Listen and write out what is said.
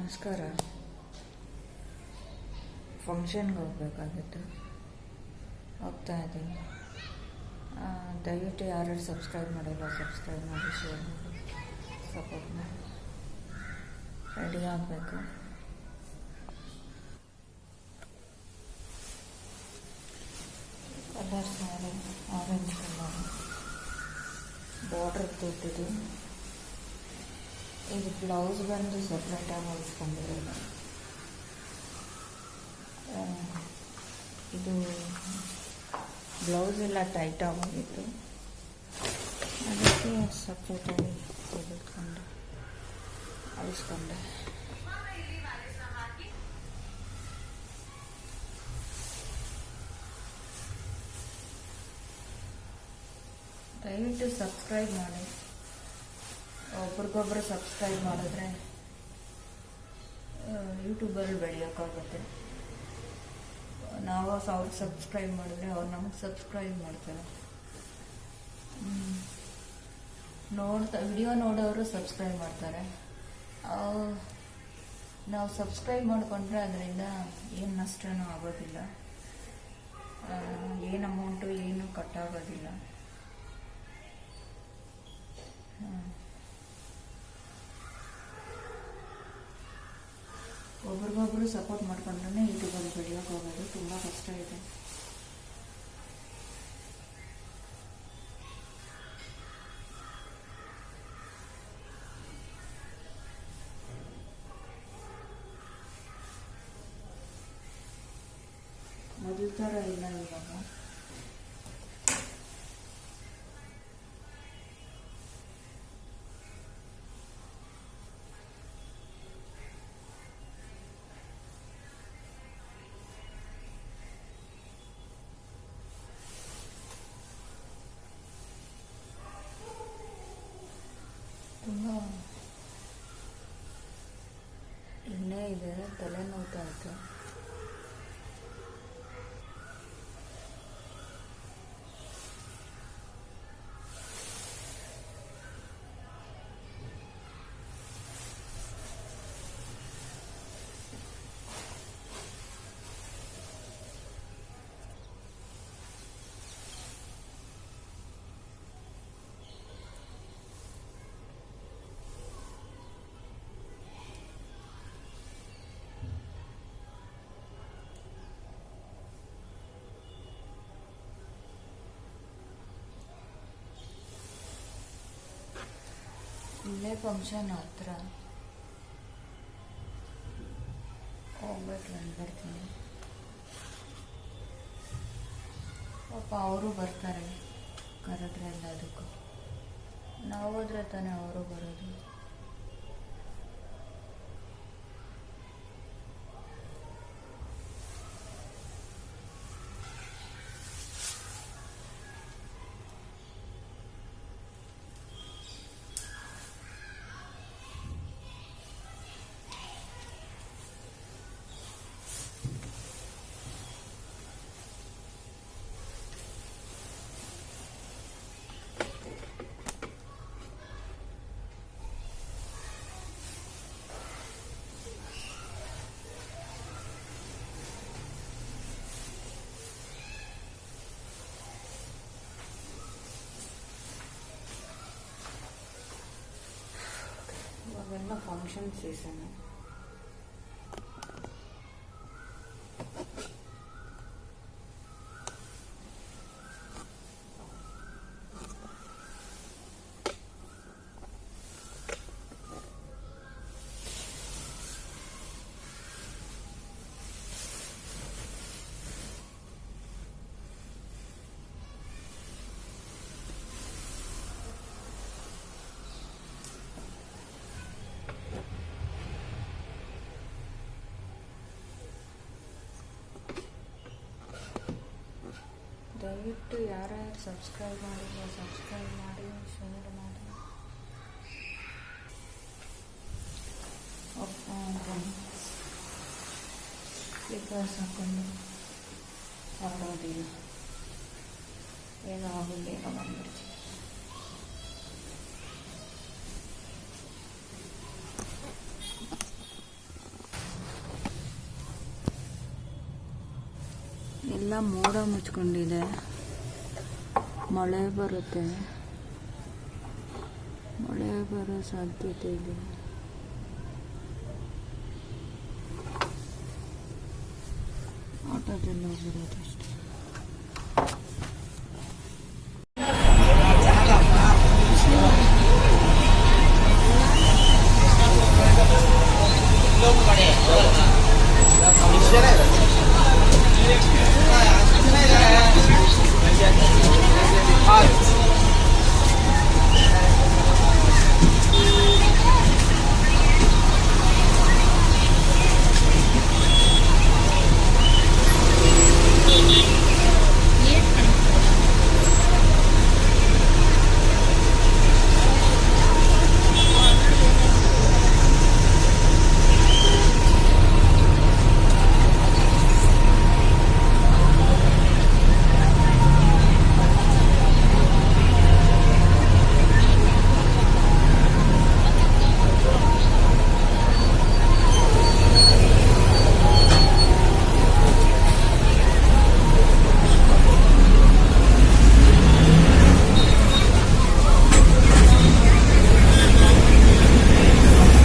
ನಮಸ್ಕಾರ. ಫಂಕ್ಷನ್ಗೆ ಹೋಗ್ಬೇಕಾಗಿತ್ತು. ಹೋಗ್ತಾ ಇದ್ದೀನಿ. ದಯವಿಟ್ಟು ಯಾರ್ಯಾರು ಸಬ್ಸ್ಕ್ರೈಬ್ ಮಾಡಿಲ್ಲ ಸಬ್ಸ್ಕ್ರೈಬ್ ಮಾಡಿ ಶೇರ್ ಮಾಡಿ ಸಪೋರ್ಟ್ ಮಾಡಿ. ರೆಡಿ ಆಗಬೇಕು. Colour saree orange colour border ತೊಟ್ಟಿದ್ದು ಇದು ಬ್ಲೌಸ್ ಬಂದು ಸಪ್ರೇಟಾಗಿ ಹೊಲಿಸ್ಕೊಂಡಿರೋದು. ಇದು ಬ್ಲೌಸ್ ಎಲ್ಲ ಟೈಟ್ ಆಗೋಗಿತ್ತು ಅದಕ್ಕೆ ಸಪ್ರೇಟಾಗಿ ತೆಗೆದುಕೊಂಡು ಹೊಲಿಸ್ಕೊಂಡೆ. ದಯವಿಟ್ಟು ಸಬ್ಸ್ಕ್ರೈಬ್ ಮಾಡಿ. ಒಬ್ರಿಗೊಬ್ರು ಸಬ್ಸ್ಕ್ರೈಬ್ ಮಾಡಿದ್ರೆ ಯೂಟ್ಯೂಬಲ್ಲಿ ಬೆಳೆಯೋಕ್ಕಾಗುತ್ತೆ. ನಾವು ಅವ್ರಿಗೆ ಸಬ್ಸ್ಕ್ರೈಬ್ ಮಾಡಿದ್ರೆ ಅವ್ರು ನಮಗೆ ಸಬ್ಸ್ಕ್ರೈಬ್ ಮಾಡ್ತಾರೆ. ನೋಡ್ತಾ ವಿಡಿಯೋ ನೋಡೋರು ಸಬ್ಸ್ಕ್ರೈಬ್ ಮಾಡ್ತಾರೆ. ನಾವು ಸಬ್ಸ್ಕ್ರೈಬ್ ಮಾಡಿಕೊಂಡ್ರೆ ಅದರಿಂದ ಏನು ನಷ್ಟನೂ ಆಗೋದಿಲ್ಲ. ಏನು ಅಮೌಂಟು ಏನು ಕಟ್ಟಾಗೋದಿಲ್ಲ ಹ್ಮ್. ಒಬ್ರಿಗೊಬ್ರು ಸಪೋರ್ಟ್ ಮಾಡ್ಕೊಂಡ್ರೆ ಯೂಟ್ಯೂಬಲ್ಲಿ ಬೆಳೆಯೋಕೆ ಹೋಗೋದು ತುಂಬ ಕಷ್ಟ ಇದೆ ಮೊದಲ ಥರ ಇಲ್ಲ ಇವಾಗ ಇನ್ನೇ ಇದೆ ಇಲ್ಲೇ ಫಂಕ್ಷನ್ ಹತ್ರ. ಹೋಗ್ಬೇಕು ಬಂದ್ಬಿಡ್ತೀನಿ ಪಾಪ ಅವರು ಬರ್ತಾರೆ, ಕರೆದ್ರೆ ಎಲ್ಲದಕ್ಕೂ. ನಾವು ಹೋದ್ರೆ ತಾನೇ ಅವರು ಬರೋದು. ಇವಾಗೆಲ್ಲ ಫಂಕ್ಷನ್ ದಯವಿಟ್ಟು ಯಾರ್ಯಾರು ಸಬ್ಸ್ಕ್ರೈಬ್ ಮಾಡಿಲ್ಲ ಸಬ್ಸ್ಕ್ರೈಬ್ ಮಾಡಿ ಶೇರ್ ಮಾಡಿ. ಸ್ಲಿಪ್ಪರ್ಸ್ ಹಾಕೊಂಡು ಹೊರಡೋದಿಲ್ಲ ಬೇಗ ಹೋಗಿ ಬೇಗ ಎಲ್ಲ ಮೋಡ ಮುಚ್ಕೊಂಡಿದೆ. ಮಳೆ ಬರುತ್ತೆ. ಮಳೆ ಬರೋ ಸಾಧ್ಯತೆ ಇದೆ. ಆಟೋದಲ್ಲಿ ಹೋಗ್ಬಿಡೋದು.